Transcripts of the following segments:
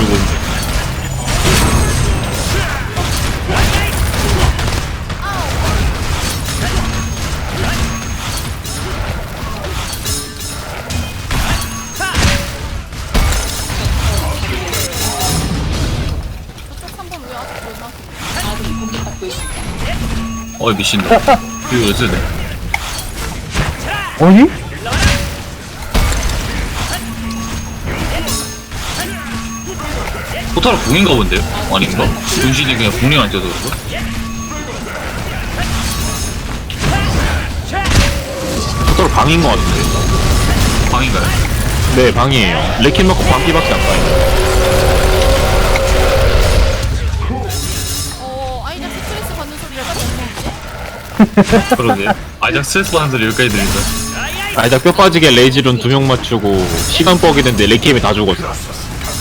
죽음. 저쪽 3번 왜 아직 보나? 어이 미친다. 이거 왜 쓰네? 어디? 포탈 공인가 본데요? 아닌가? 분신이 그냥 공이 안 쪄서 그런가? 토토로 방인 것 같은데. 방인가요? 네, 방이에요. 레킨 넣고 방기밖에 안 가요. 어, 아이자 스트레스 받는 소리를 까지 안 그러게요. 아이작 스트레스 받는 소리 여기까지 들린다. 아이작 뼈 빠지게 레이지론 두명 맞추고 시간 뻑이 됐는데 레키엠이 다 죽었어.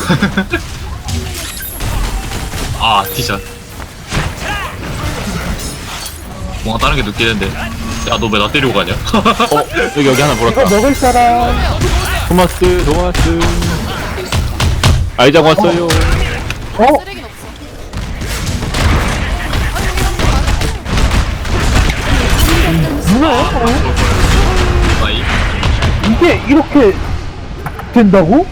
아, 티샷. 뭔가 다른 게 느끼는데. 야, 너 왜 나 때리고 가냐? 어, 여기 여기 하나 이거 물었다. 먹을 사람. 토마스, 토마스. 아이작 왔어요. 어? 쓰레기는 없어. 뭐야? 어? 아이. 이게 이렇게 된다고?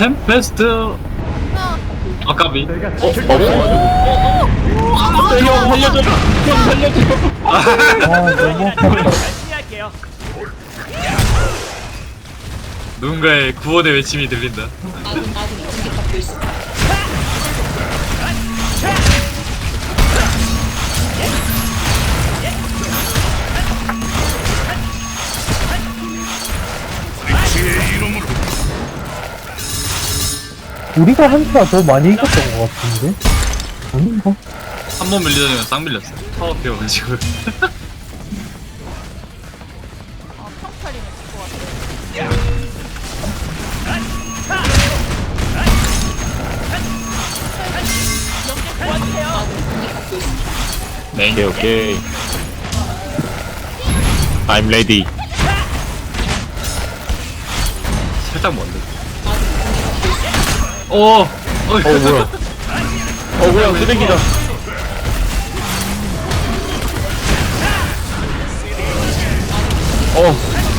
템페스트. 아까비. 형 살려줘. 형 살려줘. 아 너무 누군가의 구원의 외침이 들린다. 우리가 한타 더 많이 이겼던 것 같은데? 아닌가? 한 번 밀리더니 싹 밀렸어. 파워 피어가지고. 아, 같아. 메인. 오케이, 오케이. I'm ready. 살짝 먼데. 오! 어이. 어, 뭐야. 어, 뭐야, 쓰레기다. 어,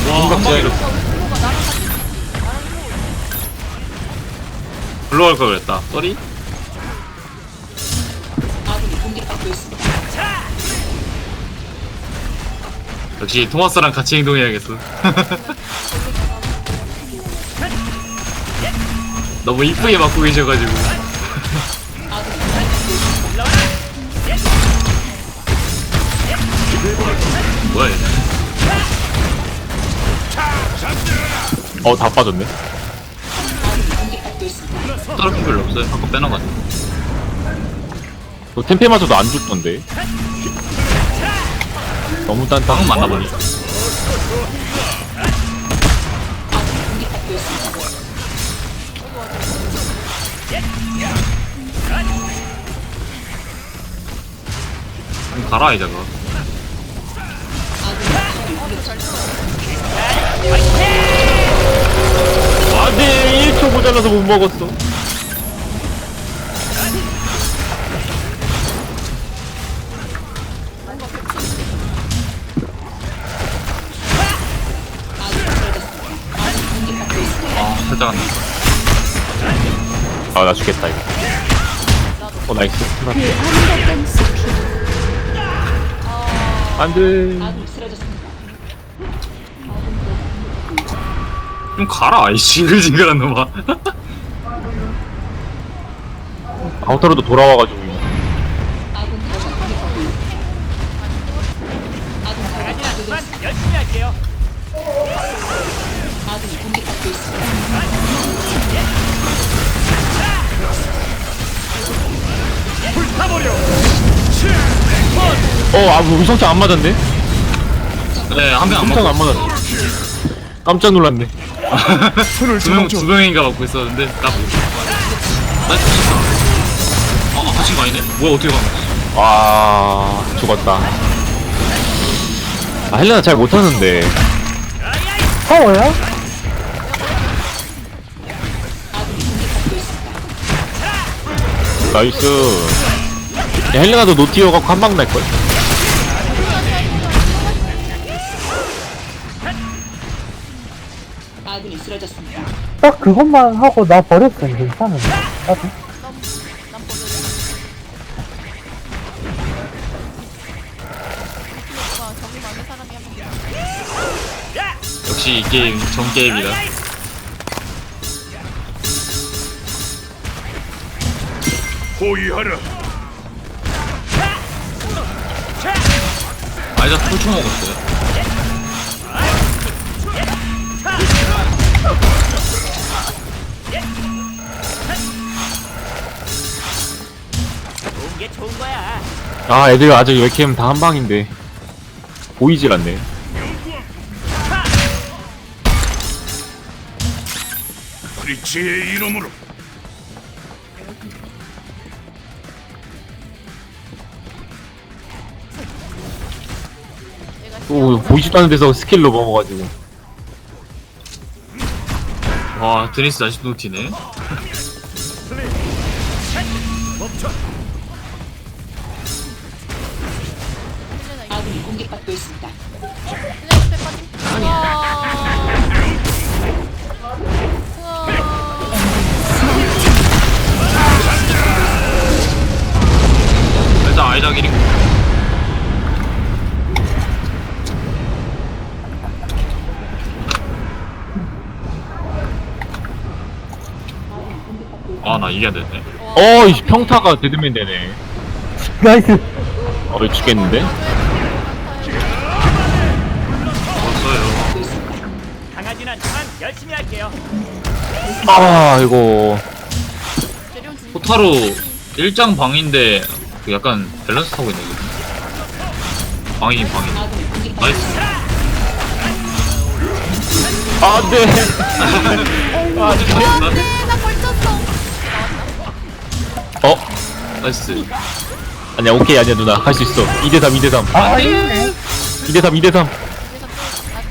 와, 한 방에 불러갈 걸 그랬다. 쏘리? 역시 토마스랑 같이 행동해야겠어. 너무 이쁘게 맞고 계셔가지고. 뭐야 얘. 어, 다 빠졌네. 게 별로 없어요. 아까 빼놔가지고. 너 템페 맞아도 안 죽던데. 너무 방금 단단. 만나보니 좀 가라 이자가. 안 돼! 1초 모자라서 못 먹었어. 아 살짝 안 났어. 아, 나 죽겠다, 이거. 어, 나이스. 안 돼. 좀 가라 이 징글징글한 놈아. 아우터로도 돌아와가지고. 뭐 어아 음성창 안 맞았네 네, 한 명안 음성창 맞고. 안 맞았네 깜짝 놀랐네 두 명, 두 명인가 맞고 있었는데, 나 뭐. 나 죽었다. 아, 다친 거 아니네? 뭐야, 어떻게 가는 거지? 와 죽었다 아 헬레나 잘 못하는데 어, 파워야? 나이스 야 헬레나도 노티어갖고 한방 날걸 아군이 쓰러졌습니다. 딱 그것만 하고 나 버렸으면 괜찮은데. 나도. 정이 많은 사람이 한 명 역시 이 게임 정 게임이다. 호위하라. 아이자 털쳐 먹었어요. 아 애들 아직 하면 다한 방인데. 보이질 않네. 브리치의 이름으로. 또 보이지도 않는 데서 스킬로 먹어가지고 와 드니스 다시 노티네. 헬레나 아군이 공격받고 있습니다. 빠짐. 우와. 이게 안 됐네. 어이 평타가 데드맨 되네 나이스. 어이 죽겠는데? 없어요. 강하진 않지만 열심히 할게요. 아 이거. 포타로 일장 방인데 그 약간 밸런스 타고 있네. 아군이 공격받고 나이스. 안돼 아, 진짜. 어? 나이스. 아니야 오케이 아니야 누나 할 수 있어 2대3 2대3 아, 아니네. 2대3 2대3 그래서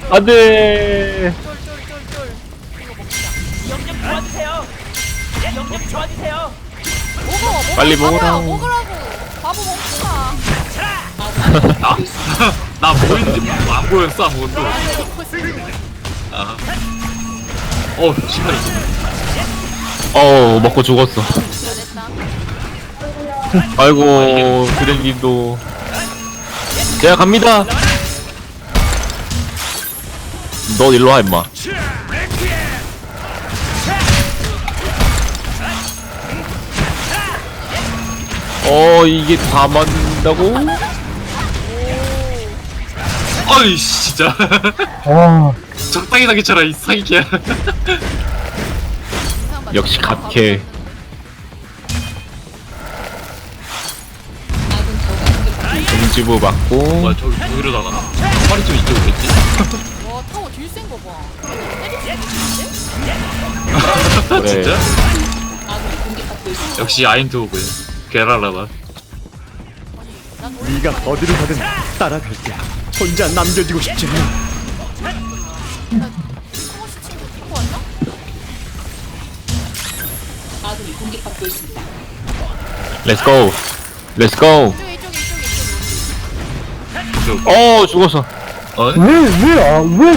쫄. 안돼 쫄 쫄 쫄 쫄. 이거 먹자. 영역 도와주세요. 영역 도와주세요. 먹어. 먹어. 빨리 바보야, 먹으라고. 먹으라고. 바보 먹지마. 나? 나 보이는지 안 보였어 아무것도. 아. 어, 신발 있어. 어 먹고 죽었어. 아이고 그랜님도 제가 갑니다 너 일로 와 임마 어 이게 다 맞는다고? 어이, 진짜. 와. 적당히 사기쳐라, 이 사기캐. 역시 갓캐. 음지부 맞고 뭐야, 저기, 저기로 나가나? 한 마리 좀 이쪽으로 겠지 와 타워 딜 센 거 봐. 때릴 수 있는데? 그래 진짜? 공격받고 있습니다. 역시 아인트호그. 게랄라다. 난 원래 네가 어디로 가든 따라갈게. 혼자 남겨지고 싶지 않아. 스쿼시 친구 타고 왔나? 아군이 공격받고 있습니다. 렛츠고 렛츠고 이쪽 어 죽었어 어? 왜, 왜, 아, 왜.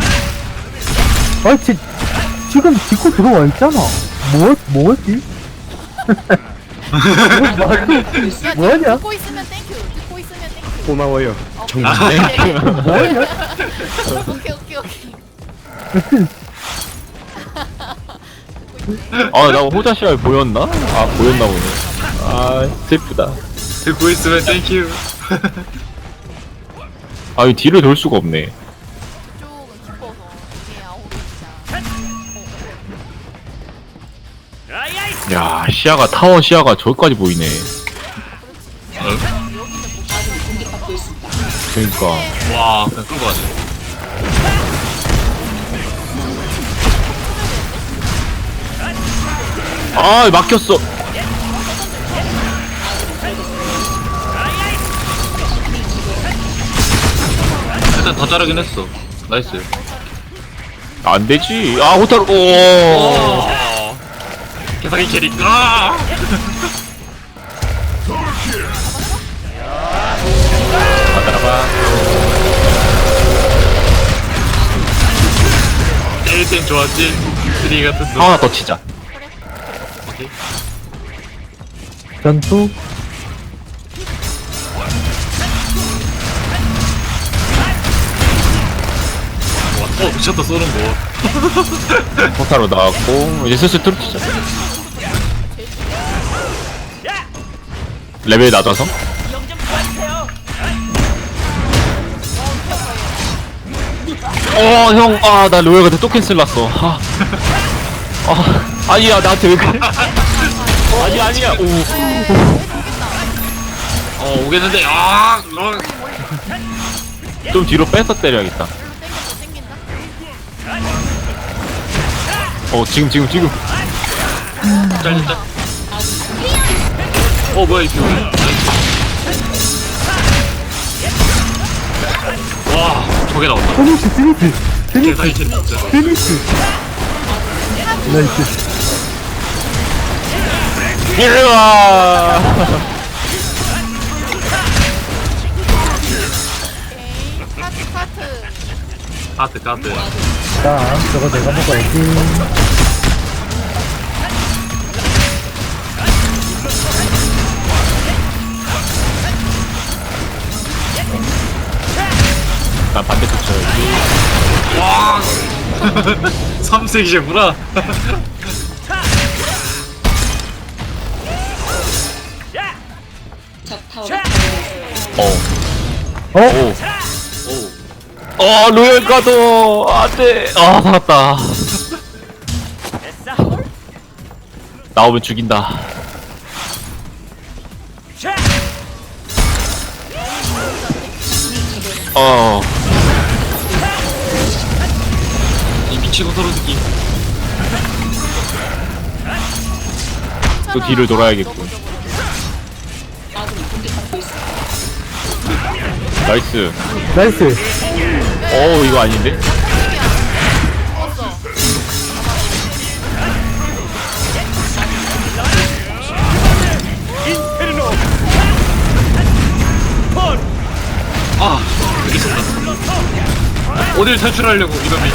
아, 지, 지금 딛고 들어와 있잖아. 뭐, 뭐지? 뭐, 야, 뭐하냐? 듣고 있으면 땡큐. 듣고 있으면 땡큐. 고마워요. 정말. 뭐하냐? 오케이 오케이 오케이. 아나 호자시알 보였나? 아 보였나 보네 아 슬프다 듣고 있으면 땡큐. 아 이 뒤를 돌 수가 없네 쪽은 기뻐서 이게 아홉이자. 아이아이. 야 시야가 타워 시야가 저기까지 보이네 어? 아군이 공격받고 있습니다. 그러니까 와, 그냥 끌고 가네. 아 막혔어 일단 다 자르긴 했어. 나이스. 안 되지. 아, 호타로, 오. 개사기 캐릭. 아! 1템 좋았지? 3 같은 놈. 하나 더 치자. 오케이. 전투 어 미쳤다 쏘는 거 포타로 나왔고 이제 슬슬 뚫 치자. 레벨 낮아서? 어, 형, 아, 나 로열한테 또 캔슬 났어. 아, 아, 아니야, 나한테 왜 그래? 아니, 아니야, 오. 어 오겠는데 아 어. 좀 뒤로 빼서 때려야겠다. 어, 지금, 지금, 지금. 짤짤 어 뭐야 이 표. 와 저게 나온다. 피니시 피니시 피니시 대사이 진짜. 피니시 나이스. 이리 와. 오케이 카트 카트. 카트 자 저거 내가 먹어야지 난 반대쪽 쳐야지. 와 삼색이구나 적 타워가 파괴되었습니다. 어. 어? 오. 오 어, 로열 가도, 안 돼. 아, 살았다. 나오면 죽인다. 어, 이 미치고 느낌 또 뒤를 돌아야겠군. 나이스. 나이스 어, 이거 아닌데? 아 어딜 탈출하려고 이러면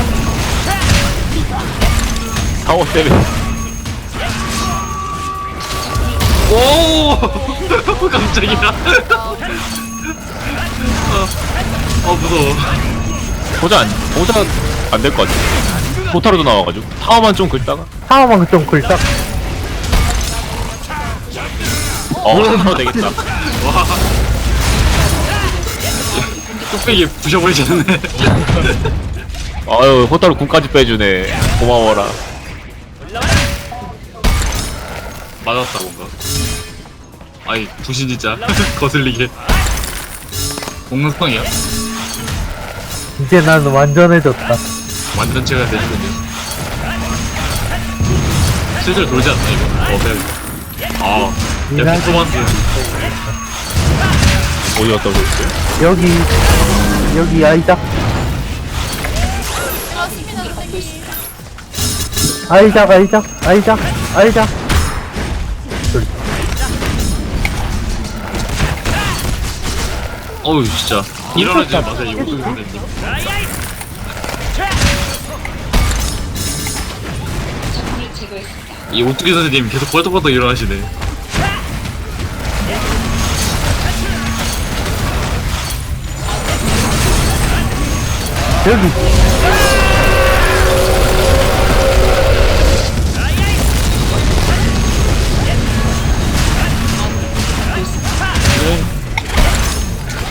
타워 때려. 오 깜짝이야 어, 어 무서워 보자, 안, 보자 안 될 것 같아. 포타로도 나와가지고. 타워만 좀 긁다가. 타워만 좀 굴딱 어, 타워 되겠다. 와 뚝배기 부셔버리지 않네 아유, 포타로 군까지 빼주네. 고마워라. 맞았다 뭔가 아이 부신 진짜 거슬리게 공능성이야 이제 난 완전해졌다. 완전 체가 되시군요. 슬슬 돌지 않나 이거? 어 빼야겠다 아야 이날- 퍼포먼스 어디 갔다 오셨어요? 여기 여기 아이작 아 아이작 아이작 아이작 아이작 어우 진짜 일어나자마자 이 오토기 선생님 적군을 제거했습니다. 이 오토기 선생님 계속 벌떡벌떡 일어나시네. 여기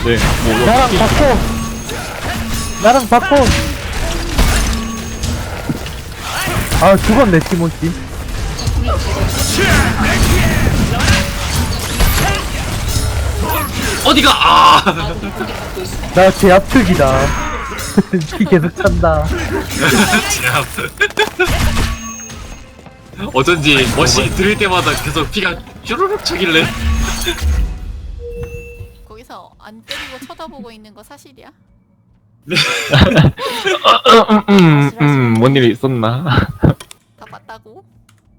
네, 뭐, 나랑 어떻게. 바꿔. 나랑 바꿔. 아 죽었네 티모시 어디가? 아. 나 제압특이다. 피 계속 찬다. 제압 어쩐지 머시 들을 때마다 계속 피가 쭈르륵 차길래 안 때리고 쳐다보고 있는 거 사실이야? 음, 음, 뭔 일이 있었나? 다 봤다고?